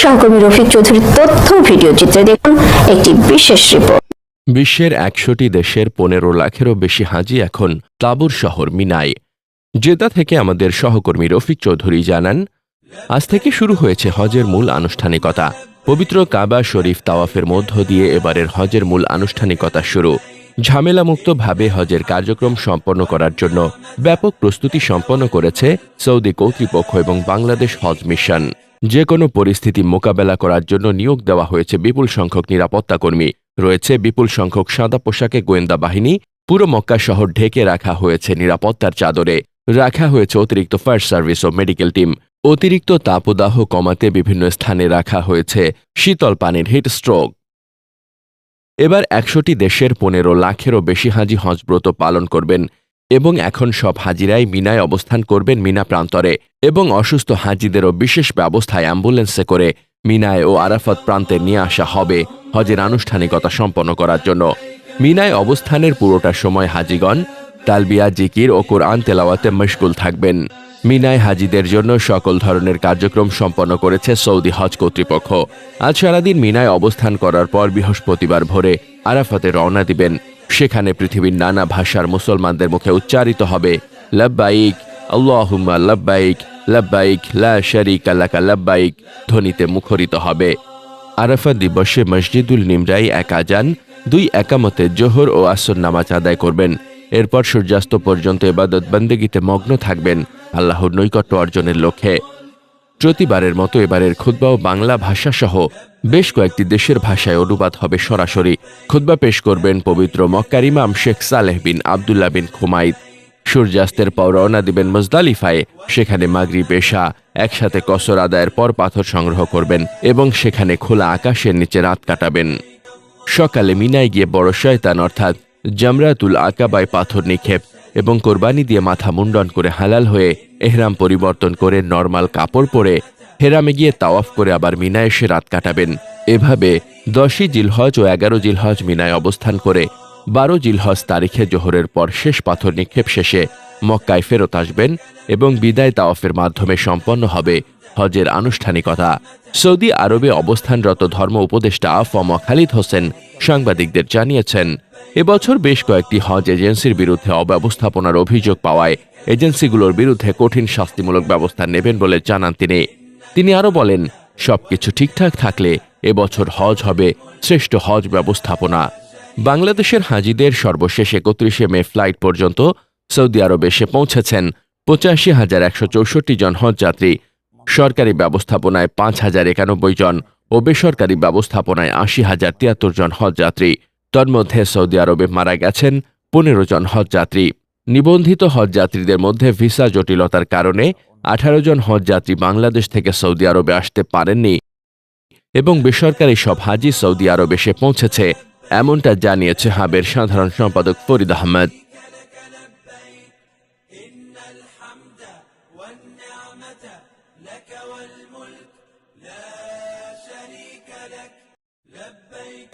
সহকর্মী রফিক চৌধুরীর তথ্য ভিডিও চিত্রে দেখুন একটি বিশেষ রিপোর্ট বিশ্বের একশোটি দেশের পনেরো লাখেরও বেশি হাজি এখন তাবুর শহর মিনায় জেদা থেকে আমাদের সহকর্মী রফিক চৌধুরী জানান, আজ থেকে শুরু হয়েছে হজের মূল আনুষ্ঠানিকতা। পবিত্র কাবা শরীফ তাওয়াফের মধ্য দিয়ে এবারের হজের মূল আনুষ্ঠানিকতা শুরু। ঝামেলামুক্তভাবে হজের কার্যক্রম সম্পন্ন করার জন্য ব্যাপক প্রস্তুতি সম্পন্ন করেছে সৌদি কর্তৃপক্ষ এবং বাংলাদেশ হজ মিশন। যে কোনো পরিস্থিতি মোকাবেলা করার জন্য নিয়োগ দেওয়া হয়েছে বিপুল সংখ্যক নিরাপত্তা কর্মী। রয়েছে বিপুল সংখ্যক সাদা পোশাকে গোয়েন্দা বাহিনী। পুরো মক্কা শহর ঢেকে রাখা হয়েছে নিরাপত্তার চাদরে। রাখা হয়েছে অতিরিক্ত ফায়ার সার্ভিস ও মেডিকেল টিম। অতিরিক্ত তাপদাহ কমাতে বিভিন্ন স্থানে রাখা হয়েছে শীতল পানির হিট স্ট্রোক। এবার একশোটি দেশের পনেরো লাখেরও বেশি হাজি হজব্রত পালন করবেন এবং এখন সব হাজিরাই মিনায় অবস্থান করবেন মিনা প্রান্তরে এবং অসুস্থ হাজিদেরও বিশেষ ব্যবস্থায় অ্যাম্বুলেন্সে করে মিনায় ও আরাফাত প্রান্তে নিয়ে আসা হবে হজের আনুষ্ঠানিকতা সম্পন্ন করার জন্য। মিনায় অবস্থানের পুরোটা সময় হাজিগণ তালবিয়া, জিকির ও কোরআন তেলাওয়াতে মশগুল থাকবেন। মিনায় হাজিদের জন্য সকল ধরনের কার্যক্রম সম্পন্ন করেছে সৌদি হজ কর্তৃপক্ষ। আজ সারাদিন মিনায় অবস্থান করার পর বৃহস্পতিবার ভোরে আরাফাতে রওনা দিবেন সেখানে পৃথিবীর নানা ভাষার মুসলমানদের মুখে উচ্চারিত হবে, লব্বাইক, আল্লাহুম্মা লব্বাইক লব্বাইক, লা শারিকা লাকা, লব্বাইক ধ্বনিতে মুখরিত হবে। আরাফা দিবসে মসজিদুল নিমরাই এক আজান দুই একামতে জোহর ও আসর নামাজ আদায় করবেন। এরপর সূর্যাস্ত পর্যন্ত এবাদত বন্দেগীতে মগ্ন থাকবেন আল্লাহর নৈকট্য অর্জনের লক্ষ্যে। প্রতিবারের মতো এবারের খুদ্বাও বাংলা ভাষা সহ বেশ কয়েকটি দেশের ভাষায় অনুবাদ হবে সরাসরি। খুদ্বা পেশ করবেন পবিত্র মক্কার ইমাম শেখ সালেহ বিন আবদুল্লাহ বিন খুমাইদ। সূর্যাস্তের পর রওনা দিবেন মুজদালিফায়। সেখানে মাগরি পেশা একসাথে কসর আদায়ের পর পাথর সংগ্রহ করবেন এবং সেখানে খোলা আকাশের নিচে রাত কাটাবেন। সকালে মিনায় গিয়ে বড় শয়তান অর্থাৎ জামরাতুল আকাবায় পাথর নিক্ষেপ এবং কোরবানি দিয়ে মাথা মুন্ডন করে হালাল হয়ে এহরাম পরিবর্তন করে নর্মাল কাপড় পরে হেরামে গিয়ে তাওয়াফ করে আবার মিনায় এসে রাত কাটাবেন। এভাবে দশই জিলহজ ও এগারো জিলহজ মিনায় অবস্থান করে বারো জিলহজ তারিখে জোহরের পর শেষ পাথর নিক্ষেপ শেষে মক্কায় ফেরত আসবেন এবং বিদায় তাওয়াফের মাধ্যমে সম্পন্ন হবে হজের আনুষ্ঠানিকতা। সৌদি আরবে অবস্থানরত ধর্ম উপদেষ্টা ফম খালিদ হোসেন সাংবাদিকদের জানিয়েছেন এবছর বেশ কয়েকটি হজ এজেন্সির বিরুদ্ধে অব্যবস্থাপনার অভিযোগ পাওয়ায় এজেন্সিগুলোর বিরুদ্ধে কঠিন শাস্তিমূলক ব্যবস্থা নেবেন বলে জানান তিনি। তিনি আরও বলেন, সবকিছু ঠিকঠাক থাকলে এবছর হজ হবে শ্রেষ্ঠ হজ ব্যবস্থাপনা। বাংলাদেশের হাজিদের সর্বশেষ একত্রিশে মে ফ্লাইট পর্যন্ত সৌদি আরবে এসে পৌঁছেছেন পঁচাশি হাজার একশো চৌষট্টি জন হজযাত্রী সরকারি ব্যবস্থাপনায় পাঁচ হাজার একানব্বই জন ও বেসরকারি ব্যবস্থাপনায় আশি হাজার তিয়াত্তর জন হজযাত্রী তন্মধ্যে সৌদি আরবে মারা গেছেন পনেরো জন হজযাত্রী নিবন্ধিত হজযাত্রীদের মধ্যে ভিসা জটিলতার কারণে আঠারো জন হজযাত্রী বাংলাদেশ থেকে সৌদি আরবে আসতে পারেননি এবং বেসরকারি সব হাজি সৌদি আরব এসে পৌঁছেছে এমনটা জানিয়েছে হাবের সাধারণ সম্পাদক ফরিদ আহমেদ لبيك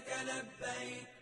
لبيك لبيك